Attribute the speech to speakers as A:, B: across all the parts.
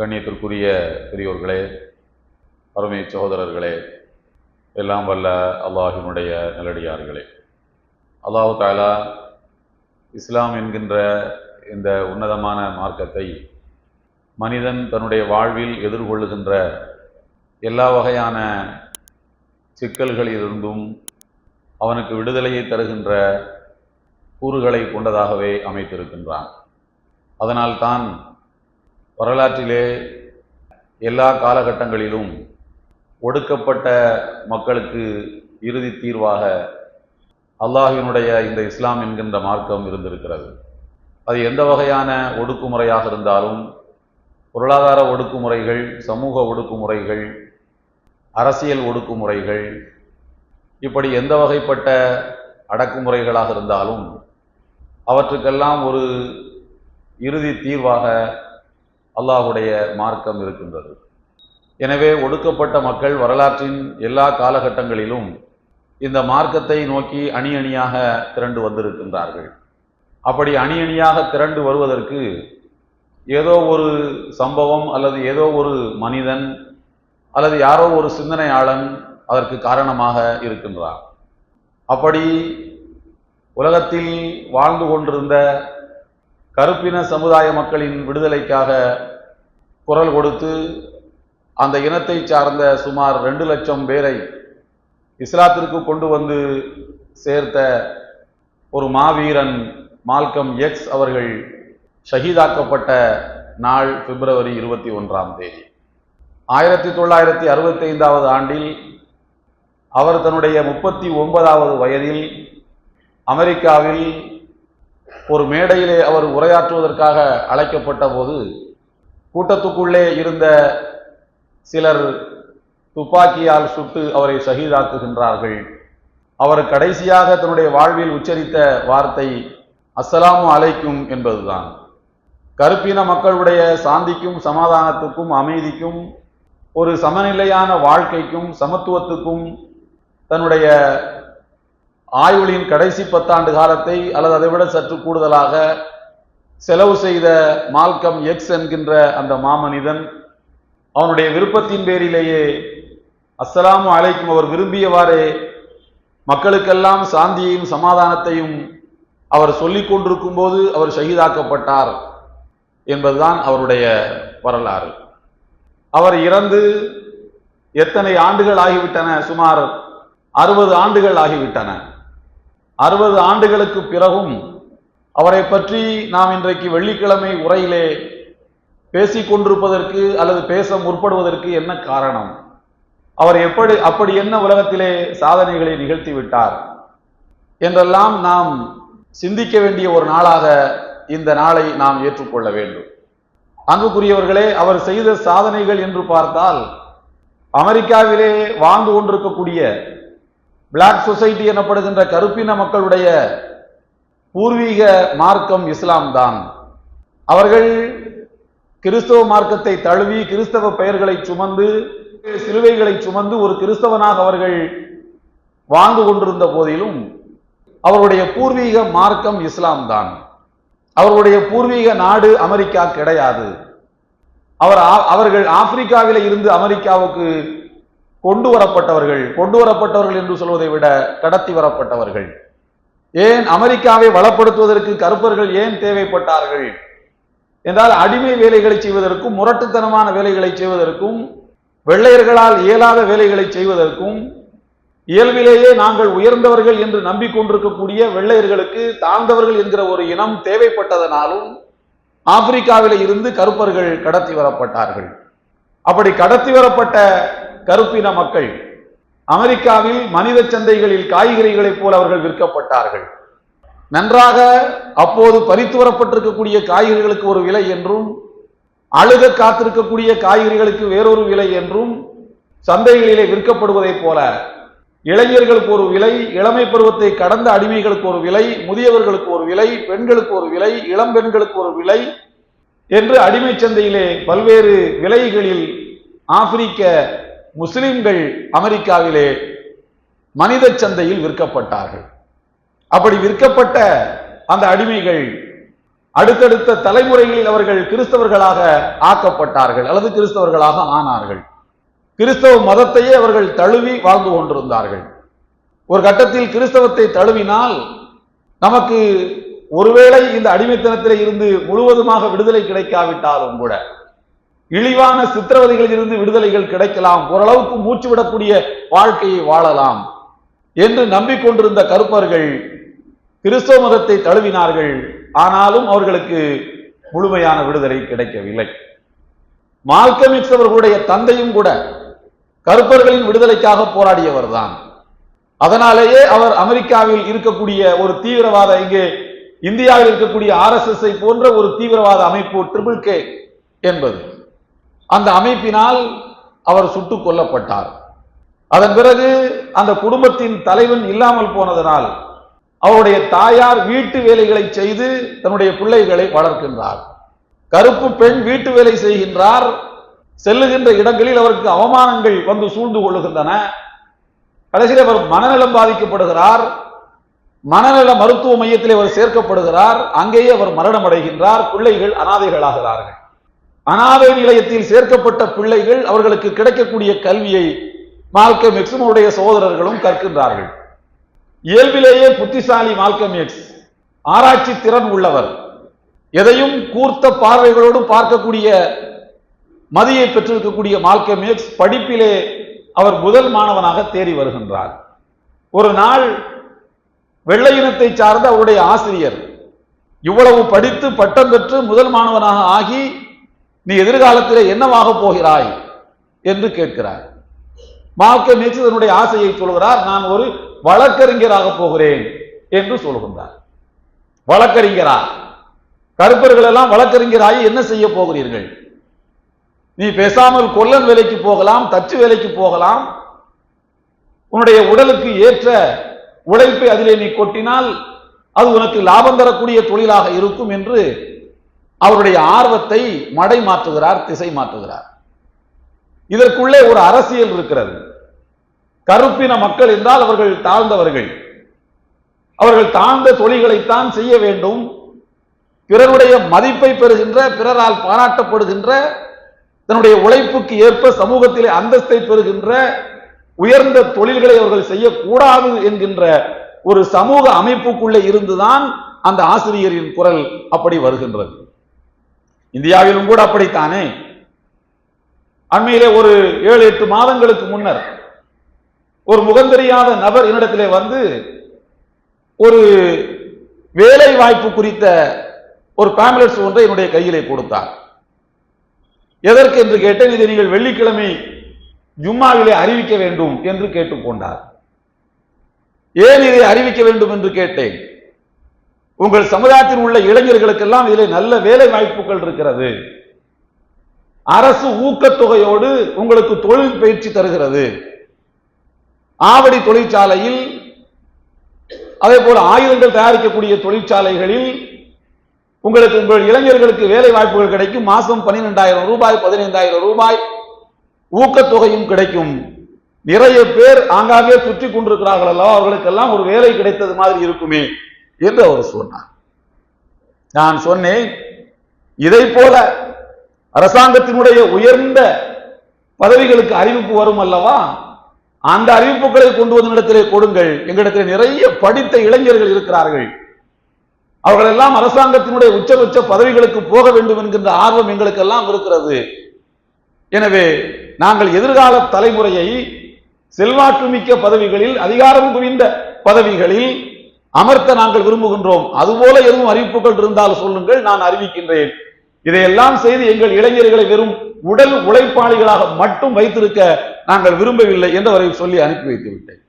A: கண்ணியத்திற்குரிய பெரியோர்களே அருமை சகோதரர்களே எல்லாம் வல்ல அல்லாஹினுடைய நல்லடியார்களே. அல்லாஹு தாலா இஸ்லாம் என்கின்ற இந்த உன்னதமான மார்க்கத்தை மனிதன் தன்னுடைய வாழ்வில் எதிர்கொள்ளுகின்ற எல்லா வகையான சிக்கல்களிலிருந்தும் அவனுக்கு விடுதலையை தருகின்ற கூறுகளை கொண்டதாகவே அமைத்திருக்கின்றான். அதனால்தான் வரலாற்றிலே எல்லா காலகட்டங்களிலும் ஒடுக்கப்பட்ட மக்களுக்கு இறுதி தீர்வாக அல்லாஹினுடைய இந்த இஸ்லாம் என்கின்ற மார்க்கம் இருந்திருக்கிறது. அது எந்த வகையான ஒடுக்குமுறையாக இருந்தாலும் பொருளாதார ஒடுக்குமுறைகள் சமூக ஒடுக்குமுறைகள் அரசியல் ஒடுக்குமுறைகள் இப்படி எந்த வகைப்பட்ட அடக்குமுறைகளாக இருந்தாலும் அவற்றுக்கெல்லாம் ஒரு இறுதி தீர்வாக அல்லாஹுடைய மார்க்கம் இருக்கின்றது. எனவே ஒடுக்கப்பட்ட மக்கள் வரலாற்றின் எல்லா காலகட்டங்களிலும் இந்த மார்க்கத்தை நோக்கி அணி அணியாக திரண்டு வந்திருக்கின்றார்கள். அப்படி அணி அணியாக திரண்டு வருவதற்கு ஏதோ ஒரு சம்பவம் அல்லது ஏதோ ஒரு மனிதன் அல்லது யாரோ ஒரு சிந்தனையாளன் அதற்கு காரணமாக இருக்கின்றார் அப்படி உலகத்தில் வாழ்ந்து கொண்டிருந்த கருப்பின சமுதாய மக்களின் விடுதலைக்காக குரல் கொடுத்து அந்த இனத்தை சார்ந்த சுமார் ரெண்டு லட்சம் பேரை இஸ்லாத்திற்கு கொண்டு வந்து சேர்த்த ஒரு மாவீரன் மால்கம் எக்ஸ் அவர்கள் ஷஹீதாக்கப்பட்ட நாள் பிப்ரவரி இருபத்தி ஒன்றாம் தேதி. ஆயிரத்தி தொள்ளாயிரத்தி அறுபத்தி ஐந்தாவது ஆண்டில் அவர் தன்னுடைய முப்பத்தி ஒன்பதாவது வயதில் அமெரிக்காவில் ஒரு மேடையிலே அவர் உரையாற்றுவதற்காக அழைக்கப்பட்ட போது கூட்டத்துக்குள்ளே இருந்த சிலர் துப்பாக்கியால் சுட்டு அவரை சகிதாக்குகின்றார்கள் அவர் கடைசியாக தன்னுடைய வாழ்வில் உச்சரித்த வார்த்தை அஸ்ஸலாமு அலைக்கும் என்பதுதான். கருப்பின மக்களுடைய சாந்திக்கும் சமாதானத்துக்கும் அமைதிக்கும் ஒரு சமநிலையான வாழ்க்கைக்கும் சமத்துவத்துக்கும் தன்னுடைய ஆயுளின் கடைசி பத்தாண்டு காலத்தை அல்லது அதைவிட சற்று கூடுதலாக செலவு செய்த மால்கம் எக்ஸ் என்கின்ற அந்த மாமனிதன் அவனுடைய விருப்பத்தின் பேரிலேயே அஸ்ஸலாமு அலைக்கும். அவர் விரும்பியவாறே மக்களுக்கெல்லாம் சாந்தியையும் சமாதானத்தையும் அவர் சொல்லிக் கொண்டிருக்கும் போது அவர் ஷஹீதாக்கப்பட்டார் என்பதுதான் அவருடைய வரலாறு. அவர் இறந்து எத்தனை ஆண்டுகள் ஆகிவிட்டன? சுமார் அறுபது ஆண்டுகள் ஆகிவிட்டன. அறுபது ஆண்டுகளுக்கு பிறகும் அவரை பற்றி நாம் இன்றைக்கு வெள்ளிக்கிழமை உரையிலே பேசிக்கொண்டிருப்பதற்கு அல்லது பேச முற்படுவதற்கு என்ன காரணம்? அவர் எப்படி அப்படி என்ன உலகத்திலே சாதனைகளை நிகழ்த்தி விட்டார் என்றெல்லாம் நாம் சிந்திக்க வேண்டிய ஒரு நாளாக இந்த நாளை நாம் ஏற்றுக்கொள்ள வேண்டும். அன்புக்குரியவர்களே அவர் செய்த சாதனைகள் என்று பார்த்தால் அமெரிக்காவிலே வாழ்ந்து கொண்டிருக்கக்கூடிய பிளாக் சொசைட்டி எனப்படுகின்ற கருப்பின மக்களுடைய பூர்வீக மார்க்கம் இஸ்லாம் தான் அவர்கள் கிறிஸ்தவ மார்க்கத்தை தழுவி கிறிஸ்தவ பெயர்களை சுமந்து சிலுவைகளை சுமந்து ஒரு கிறிஸ்தவனாக அவர்கள் வாழ்ந்து கொண்டிருந்த போதிலும் அவருடைய பூர்வீக மார்க்கம் இஸ்லாம் தான் அவருடைய பூர்வீக நாடு அமெரிக்கா கிடையாது. அவர் அவர்கள் ஆப்பிரிக்காவில் இருந்து அமெரிக்காவுக்கு கொண்டு வரப்பட்டவர்கள் கொண்டு வரப்பட்டவர்கள் என்று சொல்வதை விட கடத்தி வரப்பட்டவர்கள். ஏன் அமெரிக்காவை வளப்படுத்துவதற்கு கருப்பர்கள் ஏன் தேவைப்பட்டார்கள்? என்றால் அடிமை வேலைகளை செய்வதற்கும் முரட்டுத்தனமான வேலைகளை செய்வதற்கும் வெள்ளையர்களால் இயலாத வேலைகளை செய்வதற்கும் இயல்பிலேயே நாங்கள் உயர்ந்தவர்கள் என்று நம்பிக்கொண்டிருக்கக்கூடிய வெள்ளையர்களுக்கு தாழ்ந்தவர்கள் என்கிற ஒரு இனம் தேவைப்பட்டதனாலும் ஆப்பிரிக்காவில இருந்து கருப்பர்கள் கடத்தி வரப்பட்டார்கள். அப்படி கடத்தி வரப்பட்ட கருப்பின மக்கள் அமெரிக்காவில் மனித சந்தைகளில் காய்கறிகளைப் போல அவர்கள் விற்கப்பட்டார்கள். நன்றாக அப்போது பறித்து வரப்பட்டிருக்கக்கூடிய காய்கறிகளுக்கு ஒரு விலை என்றும் அழுக காத்திருக்கக்கூடிய காய்கறிகளுக்கு வேறொரு விலை என்றும் சந்தைகளிலே விற்கப்படுவதைப் போல இளைஞர்களுக்கு ஒரு விலை இளமை பருவத்தை கடந்த அடிமைகளுக்கு ஒரு விலை முதியவர்களுக்கு ஒரு விலை பெண்களுக்கு ஒரு விலை இளம் பெண்களுக்கு ஒரு விலை என்று அடிமை சந்தையிலே பல்வேறு விலைகளில் ஆப்பிரிக்க முஸ்லிம்கள் அமெரிக்காவிலே மனித சந்தையில் விற்கப்பட்டார்கள். அப்படி விற்கப்பட்ட அந்த அடிமைகள் அடுத்தடுத்த தலைமுறைகளில் அவர்கள் கிறிஸ்தவர்களாக ஆக்கப்பட்டார்கள் அல்லது கிறிஸ்தவர்களாக ஆனார்கள். கிறிஸ்தவ மதத்தையே அவர்கள் தழுவி வாழ்ந்து கொண்டிருந்தார்கள். ஒரு கட்டத்தில் கிறிஸ்தவத்தை தழுவினால் நமக்கு ஒருவேளை இந்த அடிமைத்தனத்தில் இருந்து முழுவதுமாக விடுதலை கிடைக்காவிட்டாலும் கூட இழிவான சித்திரவதைகளில் இருந்து விடுதலைகள் கிடைக்கலாம். ஓரளவுக்கு மூச்சு விடக்கூடிய வாழ்க்கையை வாழலாம் என்று நம்பிக்கொண்டிருந்த கருப்பர்கள் கிறிஸ்தவ மதத்தை தழுவினார்கள். ஆனாலும் அவர்களுக்கு முழுமையான விடுதலை கிடைக்கவில்லை. மால்கமிக்ஸ் அவர்களுடைய தந்தையும் கூட கருப்பர்களின் விடுதலைக்காக போராடியவர் தான் அதனாலேயே அவர் அமெரிக்காவில் இருக்கக்கூடிய ஒரு தீவிரவாத இங்கே இந்தியாவில் இருக்கக்கூடிய ஆர்எஸ்எஸ்ஐ போன்ற ஒரு தீவிரவாத அமைப்பு ட்ரிபிள் கே என்பது. அந்த அமைப்பினால் அவர் சுட்டுக் கொல்லப்பட்டார். அதன் பிறகு அந்த குடும்பத்தின் தலைவன் இல்லாமல் போனதனால் அவருடைய தாயார் வீட்டு வேலைகளை செய்து தன்னுடைய பிள்ளைகளை வளர்க்கின்றார். கருப்பு பெண் வீட்டு வேலை செய்கின்றார். செல்லுகின்ற இடங்களில் அவருக்கு அவமானங்கள் வந்து சூழ்ந்து கொள்ளுகின்றன. கடைசியில் அவர் மனநலம் பாதிக்கப்படுகிறார். மனநல மருத்துவ மையத்தில் அவர் சேர்க்கப்படுகிறார். அங்கேயே அவர் மரணம் அடைகின்றார் பிள்ளைகள் அனாதைகளாகிறார்கள். அனாதை நிலையத்தில் சேர்க்கப்பட்ட பிள்ளைகள் அவர்களுக்கு கிடைக்கக்கூடிய கல்வியை மால்கம் எக்ஸுடைய சகோதரர்களும் கற்கின்றார்கள். இயல்பிலேயே புத்திசாலி மால்கம் எக்ஸ் ஆராய்ச்சி திறன் உள்ளவர். எதையும் கூர்த்த பார்வைகளோடு பார்க்கக்கூடிய மதியை பெற்றிருக்கக்கூடிய மால்கம் எக்ஸ் படிப்பிலே அவர் முதல் மாணவனாக தேறி வருகின்றார். ஒரு நாள் வெள்ளையினத்தை சார்ந்த அவருடைய ஆசிரியர் இவ்வளவு படித்து பட்டம் பெற்று முதல் மாணவனாக ஆகி நீ எதிர்காலத்தில் என்னவாக போகிறாய்? என்று கேட்கிறார். மால்கம் எக்ஸ் தன்னுடைய ஆசையை சொல்கிறார் நான் ஒரு வழக்கறிஞராக போகிறேன் என்று சொல்கின்றார். வழக்கறிஞரா கருப்பர்கள் எல்லாம் வழக்கறிஞராகி என்ன செய்ய போகிறீர்கள்? நீ பேசாமல் கொல்லன் வேலைக்கு போகலாம் தச்சு வேலைக்கு போகலாம். உன்னுடைய உடலுக்கு ஏற்ற உழைப்பை அதிலே நீ கொட்டினால் அது உனக்கு லாபம் தரக்கூடிய தொழிலாக இருக்கும் என்று அவருடைய ஆர்வத்தை மடை மாற்றுகிறார் திசை மாற்றுகிறார். இதற்குள்ளே ஒரு அரசியல் இருக்கிறது. கருப்பின மக்கள் என்றால் அவர்கள் தாழ்ந்தவர்கள். அவர்கள் தாழ்ந்த தொழில்களைத்தான் செய்ய வேண்டும். பிறருடைய மதிப்பை பெறுகின்ற பிறரால் பாராட்டப்படுகின்ற தன்னுடைய உழைப்புக்கு ஏற்ப சமூகத்திலே அந்தஸ்தை பெறுகின்ற உயர்ந்த தொழில்களை அவர்கள் செய்யக்கூடாது என்கின்ற ஒரு சமூக அமைப்புக்குள்ளே இருந்துதான் அந்த ஆசிரியரின் குரல் அப்படி வருகின்றது. இந்தியாவிலும் கூட அப்படித்தானே? அண்மையிலே ஒரு ஏழு எட்டு மாதங்களுக்கு முன்னர் ஒரு முகந்தெரியாத நபர் என்னிடத்திலே வந்து ஒரு வேலை வாய்ப்பு குறித்த ஒரு பேம்லெட்ஸ் ஒன்றை என்னுடைய கையிலே கொடுத்தார். எதற்கு என்று கேட்டேன் இதை நீங்கள் வெள்ளிக்கிழமை ஜும்மாவிலே அறிவிக்க வேண்டும் என்று கேட்டுக்கொண்டார். ஏன் இதை அறிவிக்க வேண்டும் என்று கேட்டேன்? உங்கள் சமுதாயத்தில் உள்ள இளைஞர்களுக்கெல்லாம் இதில் நல்ல வேலை வாய்ப்புகள் இருக்கிறது. அரசு ஊக்கத்தொகையோடு உங்களுக்கு தொழில் பயிற்சி தருகிறது. ஆவடி தொழிற்சாலையில் அதே போல ஆயுதங்கள் தயாரிக்கக்கூடிய தொழிற்சாலைகளில் உங்களுக்கு உங்கள் இளைஞர்களுக்கு வேலை வாய்ப்புகள் கிடைக்கும். மாசம் பன்னிரெண்டாயிரம் ரூபாய் பதினைந்தாயிரம் ரூபாய் ஊக்கத்தொகையும் கிடைக்கும். நிறைய பேர் ஆங்காங்கே சுற்றி கொண்டிருக்கிறார்கள் அல்லவா? அவர்களுக்கெல்லாம் ஒரு வேலை கிடைத்தது மாதிரி இருக்குமே. என்று அவர் சொன்னார். நான் சொன்னேன் இதை போல அரசாங்கத்தினுடைய உயர்ந்த பதவிகளுக்கு அறிவிப்பு வரும் அல்லவா? அந்த அறிவிப்புகளை கொண்டு வந்து இடத்திலே கொடுங்கள். எங்களிடத்தில் நிறைய படித்த இளைஞர்கள் இருக்கிறார்கள். அவர்கள் எல்லாம் அரசாங்கத்தினுடைய உச்சபட்ச பதவிகளுக்கு போக வேண்டும் என்கின்ற ஆர்வம் எங்களுக்கெல்லாம் இருக்கிறது. எனவே நாங்கள் எதிர்கால தலைமுறையை செல்வாக்குமிக்க பதவிகளில் அதிகாரம் குவிந்த பதவிகளில் அமர்த்த நாங்கள் விரும்புகின்றோம். அதுபோல எதுவும் அறிவிப்புகள் இருந்தால் சொல்லுங்கள் நான் அறிவிக்கின்றேன். இதையெல்லாம் செய்து எங்கள் இளைஞர்களை வெறும் உடல் உழைப்பாளிகளாக மட்டும் வைத்திருக்க நாங்கள் விரும்பவில்லை என்று அவரை சொல்லி அனுப்பி வைத்து விட்டேன்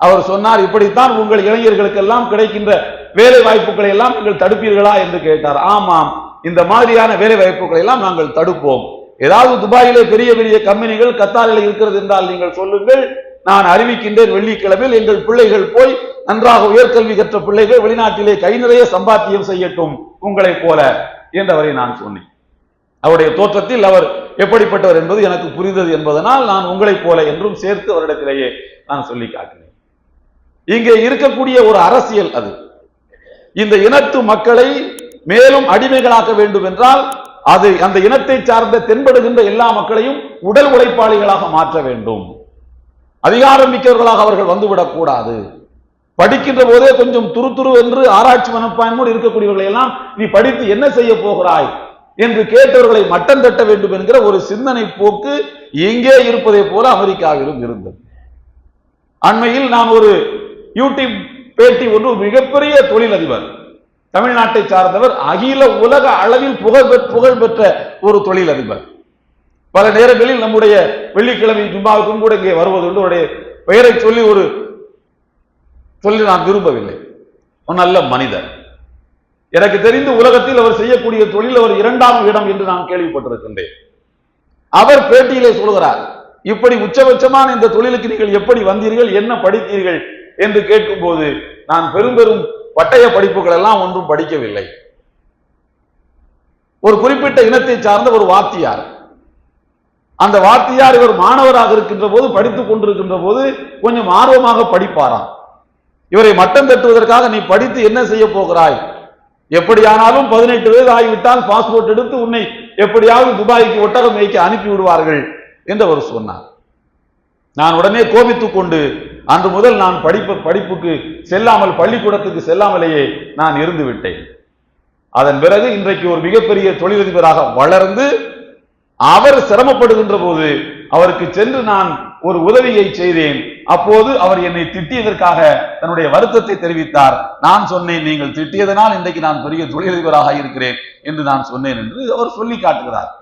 A: அவர் சொன்னார் இப்படித்தான் உங்கள் இளைஞர்களுக்கெல்லாம் கிடைக்கின்ற வேலை வாய்ப்புகளை எல்லாம் நீங்கள் தடுப்பீர்களா? என்று கேட்டார். ஆமாம் இந்த மாதிரியான வேலை வாய்ப்புகளை எல்லாம் நாங்கள் தடுப்போம். ஏதாவது துபாயிலே பெரிய பெரிய கம்பெனிகள் கத்தாரில் இருக்கிறது என்றால் நீங்கள் சொல்லுங்கள். நான் அறிவிக்கின்றேன் வெள்ளிக்கிழமையில் எங்கள் பிள்ளைகள் போய் நன்றாக உயர்கல்வி கற்ற பிள்ளைகள் வெளிநாட்டிலே கை நிறைய சம்பாத்தியம் செய்யட்டும் உங்களைப் போல என்றவரை நான் சொன்னேன். அவருடைய தோற்றத்தில் அவர் எப்படிப்பட்டவர் என்பது எனக்கு புரிந்தது என்பதனால் நான் உங்களைப் போல என்றும் சேர்த்து அவரிடத்திலேயே நான் சொல்லி காட்டினேன். இங்கே இருக்கக்கூடிய ஒரு அரசியல் அது. இந்த இனத்து மக்களை மேலும் அடிமைகளாக்க வேண்டும் என்றால் அது அந்த இனத்தை சார்ந்த தென்படுகின்ற எல்லா மக்களையும் உடல் உழைப்பாளிகளாக மாற்ற வேண்டும். அதிகாரம் மிக்கவர்களாக அவர்கள் வந்துவிடக் கூடாது. படிக்கின்ற போதே கொஞ்சம் துரு துரு என்று ஆராய்ச்சி மனப்பான்மோடு இருக்கக்கூடியவர்களை எல்லாம் நீ படித்து என்ன செய்ய போகிறாய் என்று கேட்டவர்களை மட்டம் தட்ட வேண்டும் என்கிற ஒரு சிந்தனை போக்கு எங்கே இருப்பதை போல அமெரிக்காவிலும் இருந்தது. அண்மையில் நான் ஒரு யூடியூப் பேட்டி ஒன்று மிகப்பெரிய தொழிலதிபர் தமிழ்நாட்டை சார்ந்தவர் அகில உலக அளவில் புகழ் பெற்- புகழ் பெற்ற ஒரு தொழிலதிபர். பல நேரங்களில் நம்முடைய வெள்ளிக்கிழமை ஜும்மாவுக்கும் கூட இங்கே வருவதுண்டு அவருடைய பெயரை சொல்லி ஒரு சொல்லி நான் விரும்பவில்லை. ஒரு நல்ல மனிதர். எனக்கு தெரிந்து உலகத்தில் அவர் செய்யக்கூடிய தொழில் அவர் இரண்டாம் இடம் என்று நான் கேள்விப்பட்டிருக்கின்றேன். அவர் பேட்டியிலே சொல்கிறார் இப்படி உச்சபட்சமான இந்த தொழிலுக்கு நீங்கள் எப்படி வந்தீர்கள் என்ன படித்தீர்கள்? என்று கேட்கும்போது நான் பெரும் பெரும் பட்டய படிப்புகள் எல்லாம் ஒன்றும் படிக்கவில்லை. ஒரு குறிப்பிட்ட இனத்தை சார்ந்த ஒரு வாத்தியார். அந்த வாத்தியார் இவர் மாணவராக இருக்கின்ற போது படித்துக் கொண்டிருக்கின்ற போது கொஞ்சம் ஆர்வமாக படிப்பாராம். இவரை மட்டம் தட்டுவதற்காக நீ படித்து என்ன செய்ய போகிறாய்? எப்படியானாலும் பதினெட்டு வயது ஆகிவிட்டால் பாஸ்போர்ட் எடுத்து உன்னை எப்படியாவது துபாய்க்கு ஒட்டகம் மேய்க்க அனுப்பி விடுவார்கள் என்று அவர் சொன்னார். நான் உடனே கோபித்துக் கொண்டு அன்று முதல் நான் படிப்பு படிப்புக்கு செல்லாமல் பள்ளிக்கூடத்துக்கு செல்லாமலேயே நான் இருந்து விட்டேன். அதன் பிறகு இன்றைக்கு ஒரு மிகப்பெரிய தொழிலதிபராக வளர்ந்து அவர் சிரமப்படுகின்ற போது அவருக்கு சென்று நான் ஒரு உதவியை செய்தேன். அப்போது அவர் என்னை திட்டியதற்காக தன்னுடைய வருத்தத்தை தெரிவித்தார். நான் சொன்னேன் நீங்கள் திட்டியதனால் இன்றைக்கு நான் பெரிய தொழிலதிபராக இருக்கிறேன் என்று நான் சொன்னேன் என்று அவர் சொல்லி காட்டுகிறார்.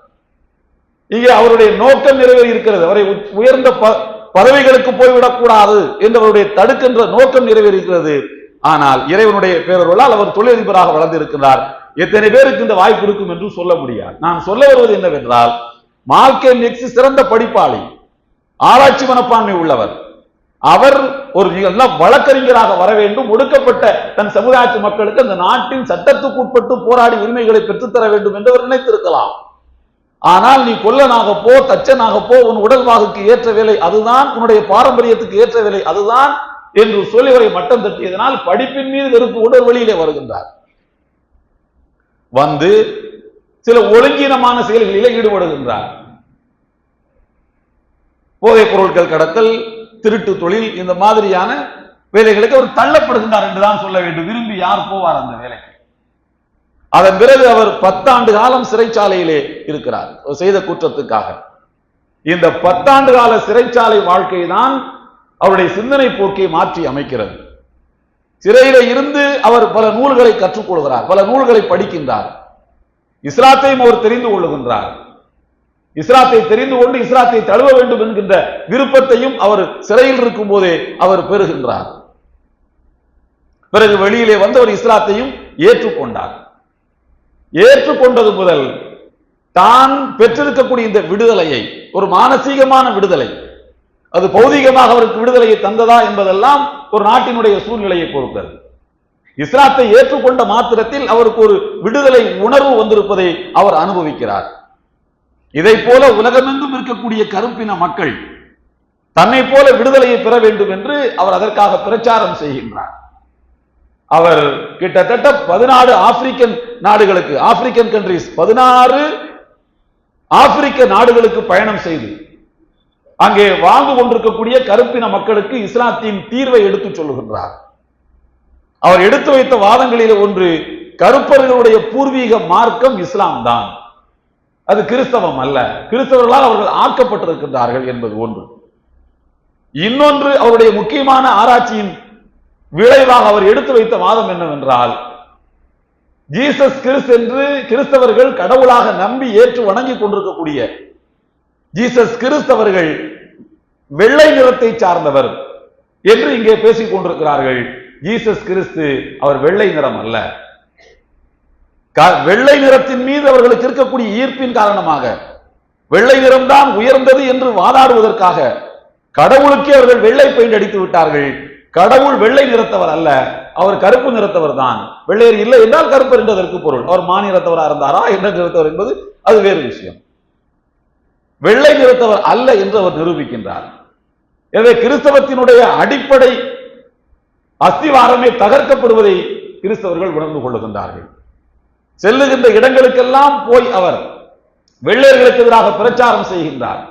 A: இங்கே அவருடைய நோக்கம் நிறைவேறி இருக்கிறது. அவரை உயர்ந்த ப- பதவிகளுக்கு போய்விடக்கூடாது என்று அவருடைய தடுக்கின்ற நோக்கம் நிறைவேறுகிறது ஆனால் இறைவனுடைய பேரர்களால் அவர் தொழிலதிபராக வளர்ந்திருக்கிறார் எத்தனை பேருக்கு இந்த வாய்ப்பு இருக்கும் என்று சொல்ல முடியாது. நான் சொல்ல வருவது என்னவென்றால் மார்க்கென் எக்ஸ் சிறந்த படிப்பாளி ஆராய்ச்சி மனப்பான்மை உள்ளவர். அவர் ஒரு மிக நல்ல வழக்கறிஞராக வர வேண்டும் ஒடுக்கப்பட்ட தன் சமுதாயத்து மக்களுக்கு அந்த நாட்டின் சட்டத்துக்கு உட்பட்டு போராடி உரிமைகளை பெற்றுத்தர வேண்டும் என்று அவர் நினைத்திருக்கலாம். ஆனால் நீ கொல்லனாக போ தச்சனாக போ உன் உடல்வாகுக்கு ஏற்ற வேலை அதுதான் உன்னுடைய பாரம்பரியத்துக்கு ஏற்ற வேலை அதுதான் என்று சொல்லி அவரை மட்டம் தட்டியதனால் படிப்பின் மீது வெறுப்பு உடல் வழியிலே வருகின்றார். வந்து சில ஒழுங்கீனமான செயல்களிலே ஈடுபடுகின்றார். போதைப் பொருட்கள் கடத்தல் திருட்டு தொழில் இந்த மாதிரியான வேலைகளுக்கு அவர் தள்ளப்படுகின்றார் என்றுதான் சொல்ல வேண்டும். விரும்பி யார் போவார் அந்த வேலைக்கு? அதன் பிறகு அவர் பத்தாண்டு காலம் சிறைச்சாலையிலே இருக்கிறார். அவர் செய்த குற்றத்துக்காக. இந்த பத்தாண்டு கால சிறைச்சாலை வாழ்க்கை தான் அவருடைய சிந்தனை போக்கை மாற்றி அமைக்கிறது. சிறையில இருந்து அவர் பல நூல்களை கற்றுக்கொள்கிறார் பல நூல்களை படிக்கின்றார். இஸ்லாத்தையும் அவர் தெரிந்து கொள்ளுகின்றார். இஸ்லாத்தை தெரிந்து கொண்டு இஸ்லாத்தை தழுவ வேண்டும் என்கின்ற விருப்பத்தையும் அவர் சிறையில் இருக்கும் போதே அவர் பெறுகின்றார். பிறகு வெளியிலே வந்து அவர் இஸ்லாத்தையும் ஏற்றுக்கொண்டார். ஏற்றுக்கொண்டது முதல் தான் பெற்றிருக்கக்கூடிய இந்த விடுதலையை ஒரு மானசீகமான விடுதலை அது பௌதிகமாக அவருக்கு விடுதலையை தந்ததா என்பதெல்லாம் ஒரு நாட்டினுடைய சூழ்நிலையை பொறுத்தது. இஸ்லாத்தை ஏற்றுக்கொண்ட மாத்திரத்தில் அவருக்கு ஒரு விடுதலை உணர்வு வந்திருப்பதை அவர் அனுபவிக்கிறார். இதை போல உலகமெங்கும் இருக்கக்கூடிய கருப்பின மக்கள் தன்னை போல விடுதலையை பெற வேண்டும் என்று அவர் அதற்காக பிரச்சாரம் செய்கின்றார். அவர் கிட்டத்தட்ட பதினாறு ஆப்பிரிக்கன் நாடுகளுக்கு ஆப்பிரிக்கன் கண்ட்ரிஸ் பதினாறு ஆப்பிரிக்க நாடுகளுக்கு பயணம் செய்து அங்கே வாழ்ந்து கொண்டிருக்கக்கூடிய கருப்பின மக்களுக்கு இஸ்லாத்தின் தீர்வை எடுத்துச் சொல்லுகின்றார். அவர் எடுத்து வைத்த வாதங்களில் ஒன்று கருப்பர்களுடைய பூர்வீக மார்க்கம் இஸ்லாம் தான் அது கிறிஸ்தவம் அல்ல. கிறிஸ்தவர்களால் அவர்கள் ஆக்கப்பட்டிருக்கின்றார்கள் என்பது ஒன்று. இன்னொன்று அவருடைய முக்கியமான ஆராய்ச்சியின் விளைவாக அவர் எடுத்து வைத்த வாதம் என்னவென்றால் ஜீசஸ் கிறிஸ்து என்று கிறிஸ்தவர்கள் கடவுளாக நம்பி ஏற்று வணங்கிக் கொண்டிருக்கக்கூடிய ஜீசஸ் கிறிஸ்தவர்கள் வெள்ளை நிறத்தை சார்ந்தவர் என்று இங்கே பேசிக் கொண்டிருக்கிறார்கள். ஜீசஸ் கிறிஸ்து அவர் வெள்ளை நிறம் அல்ல. வெள்ளை நிறத்தின் மீது அவர்களுக்கு இருக்கக்கூடிய ஈர்ப்பின் காரணமாக வெள்ளை நிறம்தான் உயர்ந்தது என்று வாதாடுவதற்காக கடவுளுக்கே அவர்கள் வெள்ளை பெயிண்ட் அடித்து விட்டார்கள். கடவுள் வெள்ளை நிறத்தவர் அல்ல அவர் கருப்பு நிறத்தவர் தான். வெள்ளையர் இல்லை என்றால் கருப்பர் என்பதற்கு பொருள். அவர் மாநிலத்தவரா இருந்தாரா என்ன நிறத்தவர் என்பது அது வேறு விஷயம். வெள்ளை நிறத்தவர் அல்ல என்று அவர் நிரூபிக்கின்றார். எனவே கிறிஸ்தவத்தினுடைய அடிப்படை அஸ்திவாரமே தகர்க்கப்படுவதை கிறிஸ்தவர்கள் உணர்ந்து கொள்ளுகின்றார்கள். செல்லுகின்ற இடங்களுக்கெல்லாம் போய் அவர் வெள்ளையர்களுக்கு எதிராக பிரச்சாரம் செய்கின்றார்.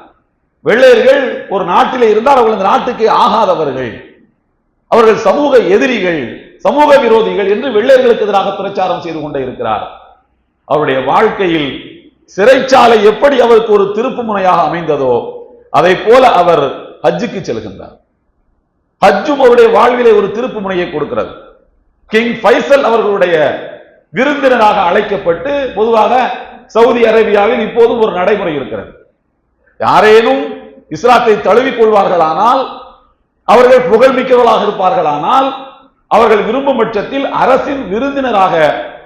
A: வெள்ளையர்கள் ஒரு நாட்டிலே இருந்தால் அவர்கள் அந்த நாட்டுக்கு ஆகாதவர்கள். அவர்கள் சமூக எதிரிகள் சமூக விரோதிகள் என்று வெள்ளையர்களுக்கு எதிராக பிரச்சாரம் செய்து கொண்டே இருக்கிறார். அவருடைய வாழ்க்கையில் சிறைச்சாலை எப்படி அவருக்கு ஒரு திருப்பு முனையாக அமைந்ததோ அதை போல அவர் ஹஜ்ஜுக்கு செல்கின்றார். ஹஜ்ஜும் அவருடைய வாழ்விலே ஒரு திருப்பு முனையை கொடுக்கிறது. கிங் ஃபைசல் அவர்களுடைய விருந்தினராக அழைக்கப்பட்டு பொதுவாக சவுதி அரேபியாவில் இப்போதும் ஒரு நடைமுறை இருக்கிறது. யாரேனும் இஸ்லாத்தை தழுவிக் கொள்வார்களானால் அவர்கள் புகழ்மிக்கவர்களாக இருப்பார்களானால் அவர்கள் விரும்பும் பட்சத்தில் அரசின் விருந்தினராக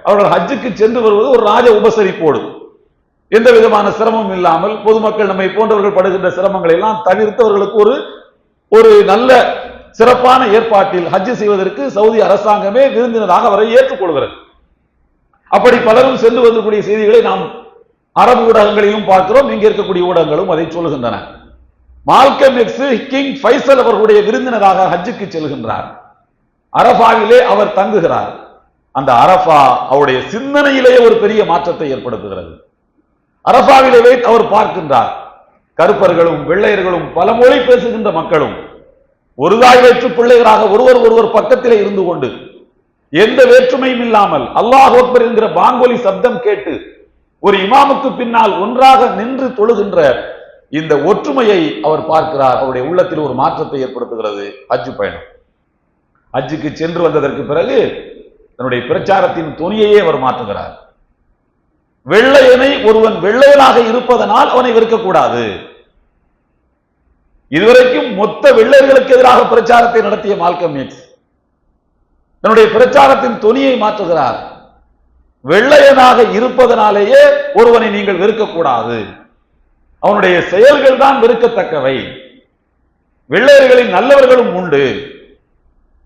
A: அவர்கள் ஹஜ்ஜுக்கு சென்று வருவது ஒரு ராஜ உபசரிப்போடு. எந்த விதமான சிரமமும் இல்லாமல் பொதுமக்கள் நம்மை போன்றவர்கள் படுகின்ற சிரமங்களை எல்லாம் தவிர்த்தவர்களுக்கு ஒரு ஒரு நல்ல சிறப்பான ஏற்பாட்டில் ஹஜ்ஜு செய்வதற்கு சவுதி அரசாங்கமே விருந்தினராக அவரை ஏற்றுக்கொள்கிறது. அப்படி பலரும் சென்று வந்தக்கூடிய செய்திகளை நாம் அரபு ஊடகங்களையும் பார்க்கிறோம். இங்கே இருக்கக்கூடிய ஊடகங்களும் அதை சொல்லுகின்றன. மால்கம் எக்ஸ் கிங் ஃபைசல் அவர்களுடைய விருந்தினராக ஹஜ்ஜுக்கு செல்கின்றார். அரபாவிலே அவர் தங்குகிறார். அந்த அரபா அவருடைய சிந்தனையிலேயே ஒரு பெரிய மாற்றத்தை ஏற்படுத்துகிறது. அரபாவிலே அவர் பார்க்கின்றார். கருப்பர்களும் வெள்ளையர்களும் பல மொழி பேசுகின்ற மக்களும் ஒரு தாய் வயிற்று பிள்ளைகளாக ஒருவர் ஒருவர் பக்கத்திலே இருந்து கொண்டு எந்த வேற்றுமையும் இல்லாமல் அல்லாஹ் அக்பர் என்கிற பாங்கொலி சப்தம் கேட்டு ஒரு இமாமுக்கு பின்னால் ஒன்றாக நின்று தொழுகின்ற இந்த ஒற்றுமையை அவர் பார்க்கிறார். அவருடைய உள்ளத்தில் ஒரு மாற்றத்தை ஏற்படுத்துகிறது. ஹஜ்ஜு பயணம். ஹஜ்ஜுக்கு சென்று வந்ததற்கு பிறகு தன்னுடைய பிரச்சாரத்தின் துணியையே அவர் மாற்றுகிறார். வெள்ளையனை ஒருவன் வெள்ளையனாக இருப்பதனால் அவனை வெறுக்கக்கூடாது. இதுவரைக்கும் மொத்த வெள்ளையர்களுக்கு எதிராக பிரச்சாரத்தை நடத்திய மால்கம் எக்ஸ். தன்னுடைய பிரச்சாரத்தின் துணியை மாற்றுகிறார். வெள்ளையனாக இருப்பதனாலேயே ஒருவனை நீங்கள் வெறுக்கக்கூடாது. அவனுடைய செயல்கள் தான் வெறுக்கத்தக்கவை. வெள்ளையர்களின் நல்லவர்களும் உண்டு.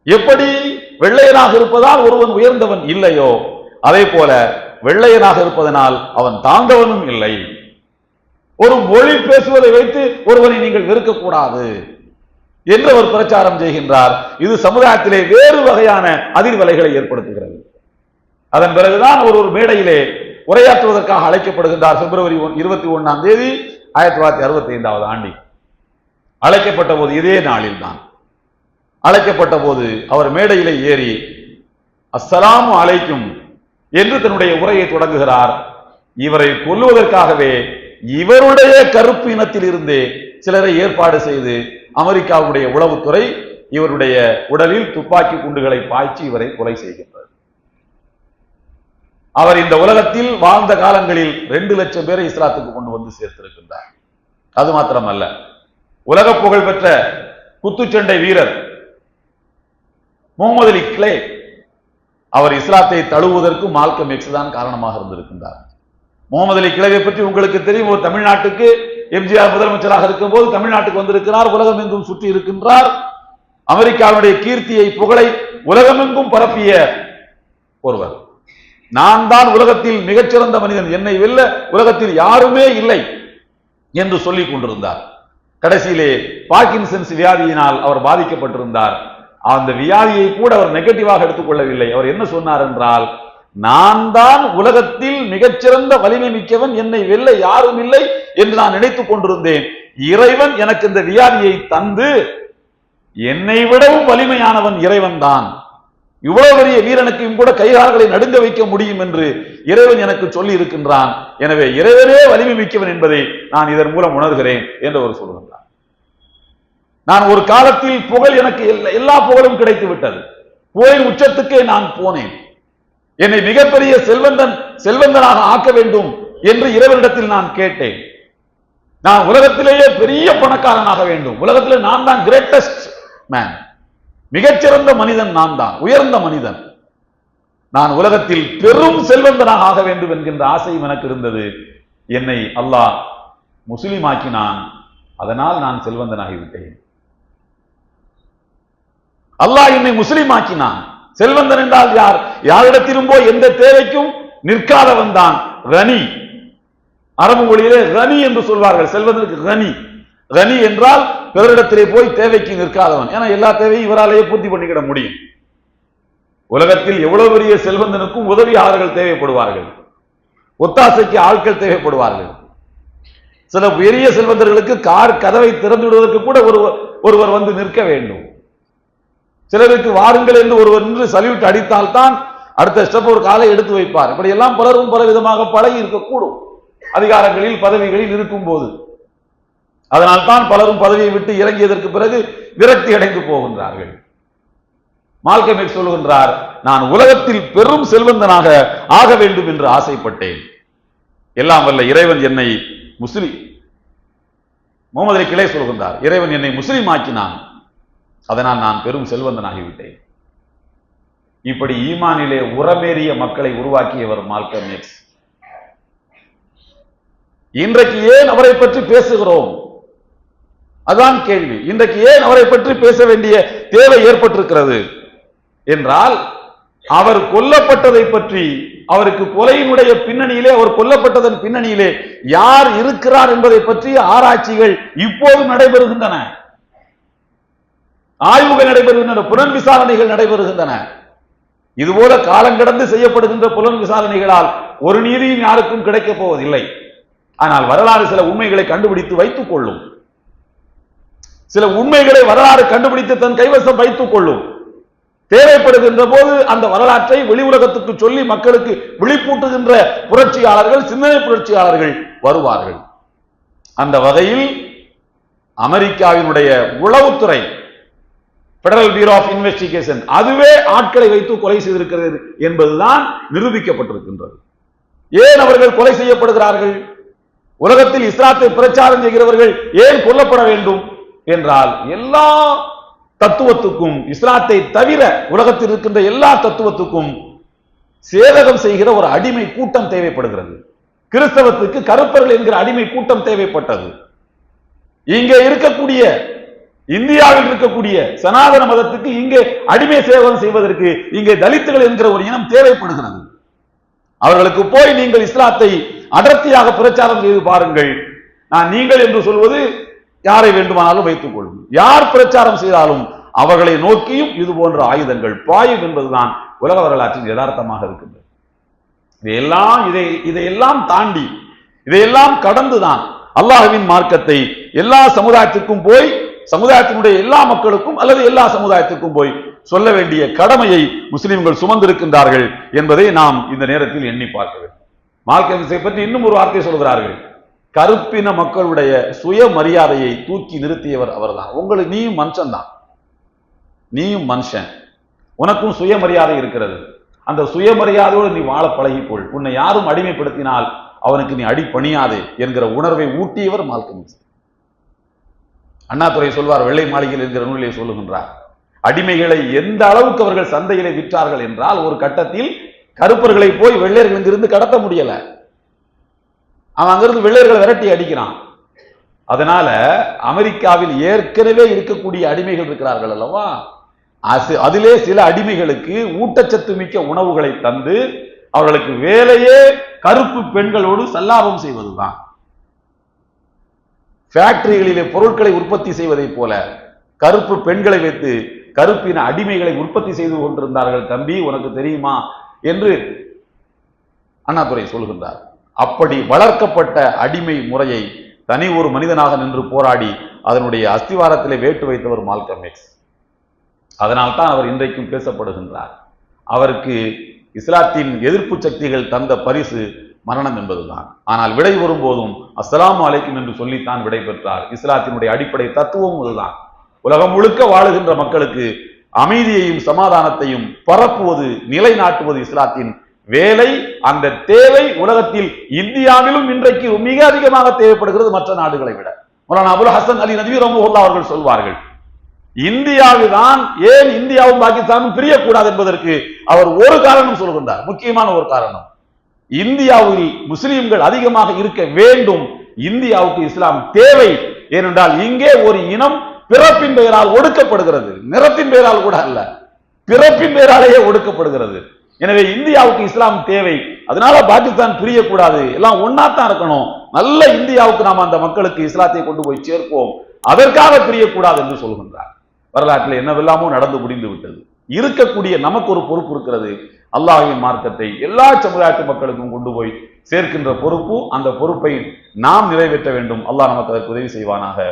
A: எப்படி வெள்ளையனாக இருப்பதால் ஒருவன் உயர்ந்தவன் இல்லையோ அதே போல வெள்ளையனாக இருப்பதனால் அவன் தாழ்ந்தவனும் இல்லை. ஒரு மொழி பேசுவதை வைத்து ஒருவனை நீங்கள் வெறுக்கக்கூடாது. என்று அவர் பிரச்சாரம் செய்கின்றார். இது சமுதாயத்திலே வேறு வகையான அதிர்வலைகளை ஏற்படுத்துகிறது. அதன் பிறகுதான் அவர் ஒரு மேடையிலே உரையாற்றுவதற்காக அழைக்கப்படுகின்றார். பிப்ரவரி ஒன்- இருபத்தி ஒண்ணாம் தேதி ஆயிரத்தி தொள்ளாயிரத்தி அறுபத்தி ஐந்தாவது ஆண்டில். அழைக்கப்பட்ட போது இதே நாளில் தான். அழைக்கப்பட்ட போது அவர் மேடையிலே ஏறி அஸ்ஸலாமு அழைக்கும் என்று தன்னுடைய உரையை தொடங்குகிறார். இவரை கொல்லுவதற்காகவே இவருடைய கருப்பு இனத்தில் இருந்தே சிலரை ஏற்பாடு செய்து அமெரிக்காவுடைய உளவுத்துறை இவருடைய உடலில் துப்பாக்கி குண்டுகளை பாய்ச்சி இவரை கொலை செய்கின்றது. அவர் இந்த உலகத்தில் வாழ்ந்த காலங்களில் ரெண்டு லட்சம் பேரை இஸ்லாத்துக்கு கொண்டு வந்து சேர்த்திருக்கின்றார். அது மாத்திரமல்ல உலக புகழ்பெற்ற குத்துச்சண்டை வீரர் முகமது அலி கிளே அவர் இஸ்லாத்தை தழுவுவதற்கு மால்கம் எக்ஸ் தான் காரணமாக இருந்திருக்கின்றார். முகமது அலி கிளவை பற்றி உங்களுக்கு தெரியும் ஒரு தமிழ்நாட்டுக்கு எம்ஜிஆர் முதலமைச்சராக இருக்கும்போது தமிழ்நாட்டுக்கு வந்திருக்கிறார் உலகம் எங்கும் சுற்றி இருக்கின்றார். அமெரிக்காவுடைய கீர்த்தியை புகழை உலகமெங்கும் பரப்பிய ஒருவர். நான் தான் உலகத்தில் மிகச்சிறந்த மனிதன் என்னை வெல்ல உலகத்தில் யாருமே இல்லை என்று சொல்லிக் கொண்டிருந்தார். கடைசியிலே பார்க்கின்சன்ஸ் வியாதியினால் அவர் பாதிக்கப்பட்டிருந்தார். அந்த வியாதியை கூட அவர் நெகட்டிவாக எடுத்துக்கொள்ளவில்லை அவர் என்ன சொன்னார் என்றால் நான் தான் உலகத்தில் மிகச்சிறந்த வலிமை மிக்கவன் என்னை வெல்ல யாரும் இல்லை என்று நான் நினைத்துக் கொண்டிருந்தேன். இறைவன் எனக்கு இந்த வியாதியை தந்து என்னை விடவும் வலிமையானவன் இறைவன் தான் இவ்வளவு பெரிய வீரனுக்கும் கூட கைகால்களை நடுங்க வைக்க முடியும் என்று இறைவன் எனக்கு சொல்லி இருக்கின்றான் எனவே இறைவனே வலிமை மிக்கவன் என்பதை நான் இதன் மூலம் உணர்கிறேன் என்று அவர் சொல்கின்றார். நான் ஒரு காலத்தில் புகழ் எனக்கு எல்லா- எல்லா புகழும் கிடைத்து விட்டது புகழின் உச்சத்துக்கே நான் போனேன். என்னை மிகப்பெரிய செல்வந்தன் செல்வந்தனாக ஆக்க வேண்டும் என்று இறைவனிடத்தில் நான் கேட்டேன். நான் உலகத்திலேயே பெரிய பணக்காரனாக வேண்டும். உலகத்தில் நான் தான் கிரேட்டஸ்ட் மேன் மிகச்சிறந்த மனிதன் நான் தான். உயர்ந்த மனிதன். நான் உலகத்தில் பெரும் செல்வந்தனாக ஆக வேண்டும் என்கின்ற ஆசையும் எனக்கு இருந்தது. என்னை அல்லாஹ் முஸ்லிம் ஆக்கினான் அதனால் நான் செல்வந்தனாகிவிட்டேன். அல்லாஹ் என்னை முஸ்லிம் ஆக்கினான் செல்வந்தன் என்றால் யார்? யாரிடத்திலும் போய் எந்த தேவைக்கும் நிற்காதவன் தான். ரனி அரபு மொழியிலே ரனி என்று சொல்வார்கள். செல்வந்தனுக்கு ரனி ரனி என்றால் பிறரிடத்திலே போய் தேவைக்கு நிற்காதவன். ஏன்னா எல்லா தேவையும் இவராலேயே பூர்த்தி பண்ணிக்கிட முடியும். உலகத்தில் எவ்வளவு பெரிய செல்வந்தனுக்கும் உதவியாளர்கள் தேவைப்படுவார்கள். ஒத்தாசைக்கு ஆட்கள் தேவைப்படுவார்கள். சில பெரிய செல்வந்தர்களுக்கு கார் கதவை திறந்து விடுவதற்கு கூட ஒருவர் ஒருவர் வந்து நிற்க வேண்டும். சிலருக்கு வாருங்கள் என்று ஒருவர் நின்று சல்யூட் அடித்தால்தான் அடுத்த ஸ்டெப் ஒரு காலை எடுத்து வைப்பார். இப்படி எல்லாம் பலரும் பல விதமாக பழகி இருக்கக்கூடும். அதிகாரங்களில் பதவிகளில் இருக்கும் போது அதனால் தான் பலரும் பதவியை விட்டு இறங்கியதற்கு பிறகு விரக்தி அடைந்து போகின்றார்கள். மால்கம் சொல்லுகின்றார் நான் உலகத்தில் பெரும் செல்வந்தனாக ஆக வேண்டும் என்று ஆசைப்பட்டேன். எல்லாம் வல்ல இறைவன் என்னை முஸ்லிம் முகமது கிளை சொல்கின்றார் இறைவன் என்னை முஸ்லிம் ஆக்கினான் அதனால் நான் பெரும் செல்வந்தனாகிவிட்டேன். இப்படி ஈமானிலே உரமேறிய மக்களை உருவாக்கியவர் மால்கம் எக்ஸ் இன்றைக்கு ஏன் அவரை பற்றி பேசுகிறோம்? அதான் கேள்வி. இன்றைக்கு ஏன் அவரை பற்றி பேச வேண்டிய தேவை ஏற்பட்டிருக்கிறது? என்றால் அவர் கொல்லப்பட்டதை பற்றி அவருக்கு கொலையினுடைய பின்னணியிலே அவர் கொல்லப்பட்டதன் பின்னணியிலே யார் இருக்கிறார் என்பதை பற்றி ஆராய்ச்சிகள் இப்போது நடைபெறுகின்றன. ஆய்வுகள் நடைபெறுகின்றன புலன் விசாரணைகள் நடைபெறுகின்றன. இதுபோல காலங்கடந்து செய்யப்படுகின்ற புலன் விசாரணைகளால் ஒரு நீதியும் யாருக்கும் கிடைக்கப் போவதில்லை. ஆனால் வரலாறு சில உண்மைகளை கண்டுபிடித்து வைத்துக் கொள்ளும். சில உண்மைகளை வரலாறு கண்டுபிடித்து தன் கைவசம் வைத்துக் கொள்ளும். தேவைப்படுகின்ற போது அந்த வரலாற்றை வெளி உலகத்துக்கு சொல்லி மக்களுக்கு விழிப்பூட்டுகின்ற புரட்சியாளர்கள் சிந்தனை புரட்சியாளர்கள் வருவார்கள். அந்த வகையில் அமெரிக்காவினுடைய உளவுத்துறை பெடரல் பியூரோ ஆஃப் இன்வெஸ்டிகேஷன் அதுவே ஆட்களை வைத்து கொலை செய்திருக்கிறது என்பதுதான் நிரூபிக்கப்பட்டிருக்கின்றது. ஏன் அவர்கள் கொலை செய்யப்படுகிறார்கள்? உலகத்தில் இஸ்லாத்தை பிரச்சாரம் செய்கிறவர்கள் ஏன் கொல்லப்பட வேண்டும் என்றால் எல்லா தத்துவத்துக்கும் இஸ்லாத்தை தவிர உலகத்தில் இருக்கின்ற எல்லா தத்துவத்துக்கும் சேவகம் செய்கிற ஒரு அடிமை கூட்டம் தேவைப்படுகிறது. கிறிஸ்தவத்துக்கு கருப்பர்கள் என்கிற அடிமை கூட்டம் தேவைப்பட்டது. இங்கே இருக்கக்கூடிய இந்தியாவில் இருக்கக்கூடிய சனாதன மதத்துக்கு இங்கே அடிமை சேவகம் செய்வதற்கு இங்கே தலித்துகள் என்கிற ஒரு இனம் தேவைப்படுகிறது. அவர்களுக்கு போய் நீங்கள் இஸ்லாத்தை அடர்த்தியாக பிரச்சாரம் செய்து பாருங்கள். நான் நீங்கள் என்று சொல்வது யாரை வேண்டுமானாலும் வைத்துக் கொள்ளும். யார் பிரச்சாரம் செய்தாலும் அவர்களை நோக்கியும் இது போன்ற ஆயுதங்கள் பாயும் என்பதுதான் உலக வரலாற்றின் யதார்த்தமாக இருக்கின்றது. இதையெல்லாம் இதை இதையெல்லாம் தாண்டி இதையெல்லாம் கடந்துதான் அல்லாஹ்வின் மார்க்கத்தை எல்லா சமுதாயத்திற்கும் போய் சமுதாயத்தினுடைய எல்லா மக்களுக்கும் அல்லது எல்லா சமுதாயத்துக்கும் போய் சொல்ல வேண்டிய கடமையை முஸ்லிம்கள் சுமந்திருக்கின்றார்கள் என்பதை நாம் இந்த நேரத்தில் எண்ணி பார்க்க வேண்டும். மார்க்கத்தை பற்றி இன்னும் ஒரு வார்த்தை சொல்கிறார்கள் கருப்பின மக்களுடைய சுயமரியாதையை தூக்கி நிறுத்தியவர் அவர்தான். உங்களுக்கு நீயும் மனுஷன் தான் நீயும் மனுஷன். உனக்கும் சுயமரியாதை இருக்கிறது. அந்த சுயமரியாதையோடு நீ வாழ பழகிக்கொள். உன்னை யாரும் அடிமைப்படுத்தினால் அவனுக்கு நீ அடி பணியாதே என்கிற உணர்வை ஊட்டியவர் மால்கமிஸ் அண்ணாதுரை சொல்வார் வெள்ளை மாளிகையில் என்கிற நூலிலே சொல்லுகின்றார் அடிமைகளை எந்த அளவுக்கு அவர்கள் சந்தையிலே விற்றார்கள் என்றால் ஒரு கட்டத்தில் கருப்பர்களை போய் வெள்ளையர்கள் இங்கிருந்து கடத்த முடியல. அவன் அங்கிருந்து வெள்ளையர்களை விரட்டி அடிக்கிறான். அதனால அமெரிக்காவில் ஏற்கனவே இருக்கக்கூடிய அடிமைகள் இருக்கிறார்கள் அல்லவா? அசு- அதிலே சில அடிமைகளுக்கு ஊட்டச்சத்து மிக்க உணவுகளை தந்து அவர்களுக்கு வேலையே கருப்பு பெண்களோடு சல்லாபம் செய்வதுதான். ஃபேக்டரிகளிலே பொருட்களை உற்பத்தி செய்வதைப் போல கருப்பு பெண்களை வைத்து கருப்பின அடிமைகளை உற்பத்தி செய்து கொண்டிருந்தார்கள் தம்பி உனக்கு தெரியுமா? என்று அண்ணாதுரை சொல்கின்றார் அப்படி வளர்க்கப்பட்ட அடிமை முறையை தனி ஒரு மனிதனாக நின்று போராடி அதனுடைய அஸ்திவாரத்திலே வேட்டு வைத்தவர் மால்கம் எக்ஸ் அதனால் தான் அவர் இன்றைக்கும் பேசப்படுகின்றார். அவருக்கு இஸ்லாத்தின் எதிர்ப்பு சக்திகள் தந்த பரிசு மரணம் என்பதுதான். ஆனால் விடை வரும்போதும் அஸ்லாம் அலைக்கும் என்று சொல்லித்தான் விடை பெற்றார் இஸ்லாத்தினுடைய அடிப்படை தத்துவம் அதுதான். உலகம் முழுக்க வாழுகின்ற மக்களுக்கு அமைதியையும் சமாதானத்தையும் பரப்புவது நிலைநாட்டுவது இஸ்லாத்தின் வேலை. அந்த தேவை உலகத்தில் இந்தியாவிலும் இன்றைக்கு மிக அதிகமாக தேவைப்படுகிறது மற்ற நாடுகளை விட. மௌலானா அபுல் ஹசன் அலி நபி ரமஹுல்லா அவர்கள் சொல்வார்கள் இந்தியாவில்தான் ஏன் இந்தியாவும் பாகிஸ்தானும் பிரியக்கூடாது என்பதற்கு அவர் ஒரு காரணம் சொல்கின்றார். முக்கியமான ஒரு காரணம் இந்தியாவில் முஸ்லிம்கள் அதிகமாக இருக்க வேண்டும். இந்தியாவுக்கு இஸ்லாம் தேவை. ஏனென்றால் இங்கே ஒரு இனம் பிறப்பின் பெயரால் ஒடுக்கப்படுகிறது. நிறத்தின் பெயரால் கூட அல்ல. பிறப்பின் பெயராலேயே ஒடுக்கப்படுகிறது. எனவே இந்தியாவுக்கு இஸ்லாம் தேவை. அதனால பாகிஸ்தான் பிரியக்கூடாது. எல்லாம் ஒன்னாத்தான் இருக்கணும். நல்ல இந்தியாவுக்கு நாம் அந்த மக்களுக்கு இஸ்லாத்தை கொண்டு போய் சேர்ப்போம். அதற்காக பிரியக்கூடாது என்று சொல்கின்றார். வரலாற்றில் என்னவெல்லாமோ நடந்து முடிந்து விட்டது. இருக்கக்கூடிய நமக்கு ஒரு பொறுப்பு இருக்கிறது. அல்லாஹின் மார்க்கத்தை எல்லா சமுதாயத்து மக்களுக்கும் கொண்டு போய் சேர்க்கின்ற பொறுப்பு அந்த பொறுப்பை நாம் நிறைவேற்ற வேண்டும். அல்லாஹ் நமக்கு அதற்கு உதவி செய்வானாக.